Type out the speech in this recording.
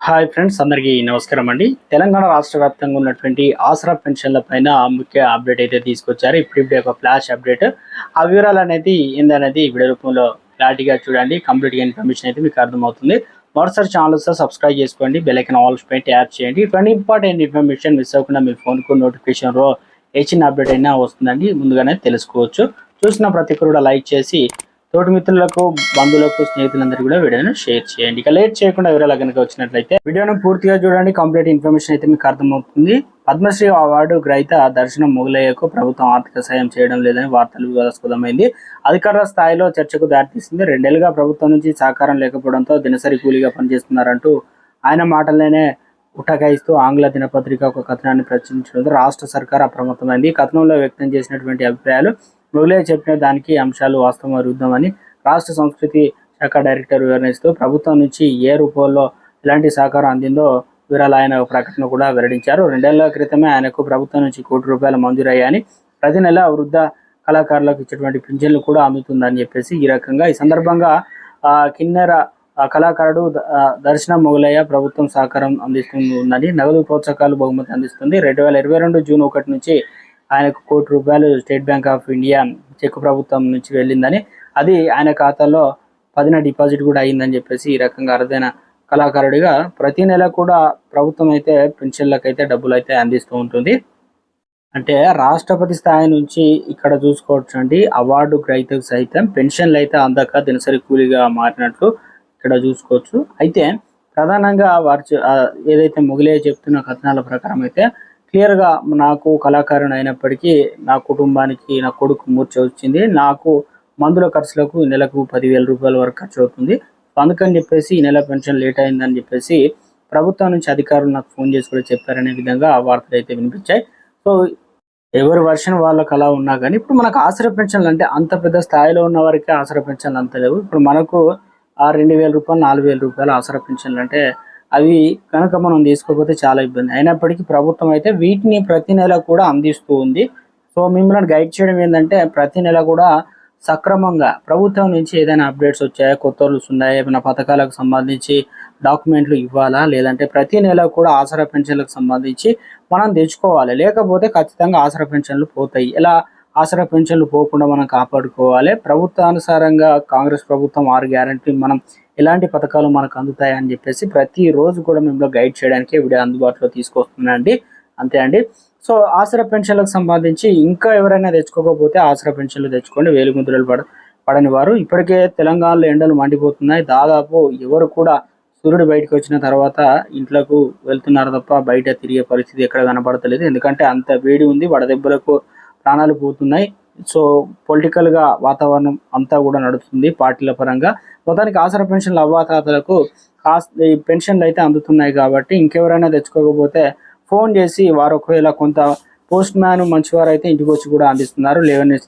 Hi friends అందరికీ నమస్కారం అండి. తెలంగాణ రాష్ట్ర వ్యాప్తంగా ఉన్నటువంటి ఆసరా పెన్షన్ల పైన ముఖ్య అప్డేట్ అయితే తీసుకొచ్చారు. ఇప్పుడు ఇప్పుడు ఒక ఫ్లాష్ అప్డేట్. ఆ వివరాలు అనేది ఏందనేది వీడియో రూపంలో క్లారిటీగా చూడండి. కంప్లీట్గా ఇన్ఫర్మేషన్ అయితే మీకు అర్థమవుతుంది. మరోసారి ఛానల్ సార్ సబ్స్క్రైబ్ చేసుకోండి. బెల్లైకన్ ఆల్స్ ఆల్ పై ట్యాప్ చేయండి. ఇటువంటి ఇంపార్టెంట్ ఇన్ఫర్మేషన్ మిస్ అవ్వకుండా మీ ఫోన్కు నోటిఫికేషన్ రో ఏ చిన్న అప్డేట్ అయినా వస్తుందండి. ముందుగానే తెలుసుకోవచ్చు. చూసిన ప్రతి ఒక్కరు కూడా లైక్ చేసి తోటి మిత్రులకు బంధువులకు స్నేహితులందరూ కూడా వీడియోను షేర్ చేయండి. ఇక లేట్ చేయకుండా వివరాలు కనుక వచ్చినట్లయితే వీడియోను పూర్తిగా చూడండి. కంప్లీట్ ఇన్ఫర్మేషన్ అయితే మీకు అర్థమవుతుంది. పద్మశ్రీ అవార్డు గ్రహీత దర్శనం మొగలయ్యకు ప్రభుత్వం ఆర్థిక సాయం చేయడం లేదని వార్తలు వివాదాస్పదమైంది. అధికారుల స్థాయిలో చర్చకు దారితీసింది. రెండేళ్ళుగా ప్రభుత్వం నుంచి సహకారం లేకపోవడంతో దినసరి కూలీగా పనిచేస్తున్నారంటూ ఆయన మాటలనే ఉటకాయిస్తూ ఆంగ్ల దినపత్రిక ఒక కథనాన్ని ప్రచురించడంతో రాష్ట్ర సర్కార్ అప్రమత్తమైంది. కథనంలో వ్యక్తం చేసినటువంటి అభిప్రాయాలు మిగులే చెప్పిన దానికి అంశాలు వాస్తవం విరుద్ధమని రాష్ట్ర సంస్కృతి శాఖ డైరెక్టర్ వివరణిస్తూ ప్రభుత్వం నుంచి ఏ రూపంలో ఎలాంటి సహకారం అందిందో వివరాలు ఆయన ప్రకటన కూడా వెల్లడించారు. రెండేళ్ళ క్రితమే ఆయనకు ప్రభుత్వం నుంచి కోటి రూపాయలు మంజూరయ్యాయని ప్రతి నెల వృద్ధ కళాకారులకు ఇచ్చేటువంటి పింఛన్లు కూడా అందుతుందని చెప్పేసి ఈ రకంగా ఈ సందర్భంగా కిన్నెర కళాకారుడు దర్శనం మొగలయ్య ప్రభుత్వం సహకారం అందిస్తుందని నగదు ప్రోత్సాహకాలు బహుమతి అందిస్తుంది. రెండు వేల ఇరవై రెండు జూన్ ఒకటి నుంచి ఆయనకు కోటి రూపాయలు State Bank of India cheque ప్రభుత్వం నుంచి వెళ్ళిందని అది ఆయన ఖాతాలో పదిన డిపాజిట్ కూడా అయ్యిందని చెప్పేసి ఈ రకంగా అరుదైన కళాకారుడిగా ప్రతి నెల కూడా ప్రభుత్వం అయితే పెన్షన్లకు అయితే డబ్బులు అయితే అందిస్తూ ఉంటుంది. అంటే రాష్ట్రపతి స్థాయి నుంచి ఇక్కడ చూసుకోవచ్చు అండి అవార్డు గ్రహీతకు సైతం పెన్షన్లు అయితే అందక దినసరి కూలీగా మారినట్లు ఇక్కడ చూసుకోవచ్చు. అయితే ప్రధానంగా వారు ఏదైతే మొగిలే చెప్తున్న కథనాల ప్రకారం అయితే క్లియర్గా నాకు కళాకారుని అయినప్పటికీ నా కుటుంబానికి నా కొడుకు మూర్చ వచ్చింది. నాకు మందుల ఖర్చులకు నెలకు పదివేల రూపాయల వరకు ఖర్చు అవుతుంది. అందుకని చెప్పేసి ఈ నెల పెన్షన్ లేట్ అయిందని చెప్పేసి ప్రభుత్వం నుంచి అధికారులు నాకు ఫోన్ చేసి కూడా చెప్పారనే విధంగా వార్తలు అయితే వినిపించాయి. సో ఎవరి వర్షన్ వాళ్ళకి అలా ఉన్నా కానీ ఇప్పుడు మనకు ఆసరా పెన్షన్లు అంటే అంత పెద్ద స్థాయిలో ఉన్న వారికి ఆసరా పెన్షన్లు అంత లేవు. ఇప్పుడు మనకు ఆ రెండు వేల రూపాయలు నాలుగు వేల రూపాయలు ఆసరా పెన్షన్లు అంటే అవి కనుక మనం తీసుకోకపోతే చాలా ఇబ్బంది. అయినప్పటికీ ప్రభుత్వం అయితే వీటిని ప్రతి నెల కూడా అందిస్తూ ఉంది. సో మిమ్మల్ని గైడ్ చేయడం ఏంటంటే ప్రతి నెల కూడా సక్రమంగా ప్రభుత్వం నుంచి ఏదైనా అప్డేట్స్ వచ్చాయా కొత్త రూల్స్ ఉన్నాయా ఏమైనా పథకాలకు సంబంధించి డాక్యుమెంట్లు ఇవ్వాలా లేదంటే ప్రతి నెల కూడా ఆసరా పెన్షన్లకు సంబంధించి మనం తెచ్చుకోవాలి. లేకపోతే ఖచ్చితంగా ఆసరా పెన్షన్లు పోతాయి. ఇలా ఆసరా పెన్షన్లు పోకుండా మనం కాపాడుకోవాలి. ప్రభుత్వానుసారంగా కాంగ్రెస్ ప్రభుత్వం ఆరు గ్యారంటీ మనం ఎలాంటి పథకాలు మనకు అందుతాయని చెప్పేసి ప్రతిరోజు కూడా మేము గైడ్ చేయడానికి వీడియో అందుబాటులో తీసుకొస్తున్నానండి. అంతే అండి. సో ఆసరా పెన్షన్లకు సంబంధించి ఇంకా ఎవరైనా తెచ్చుకోకపోతే ఆసరా పెన్షన్లు తెచ్చుకోండి. వేలు ముద్రలు పడ పడని వారు. ఇప్పటికే తెలంగాణలో ఎండలు మండిపోతున్నాయి. దాదాపు ఎవరు కూడా సూర్యుడు బయటకు వచ్చిన తర్వాత ఇంట్లోకి వెళ్తున్నారు తప్ప బయట తిరిగే పరిస్థితి ఎక్కడ కనబడతలేదు. ఎందుకంటే అంత వేడి ఉంది. వడదెబ్బలకు ప్రాణాలు పోతున్నాయి. సో పొలిటికల్గా వాతావరణం అంతా కూడా నడుస్తుంది పార్టీల పరంగా. మొత్తానికి ఆసరా పెన్షన్లు అవ్వాతాతలకు కాస్- ఈ పెన్షన్లు అయితే అందుతున్నాయి కాబట్టి ఇంకెవరైనా తెచ్చుకోకపోతే ఫోన్ చేసి వారు ఒకవేళ కొంత పోస్ట్ మ్యాన్ మంచివారు అయితే ఇంటికి వచ్చి కూడా అందిస్తున్నారు. లేవని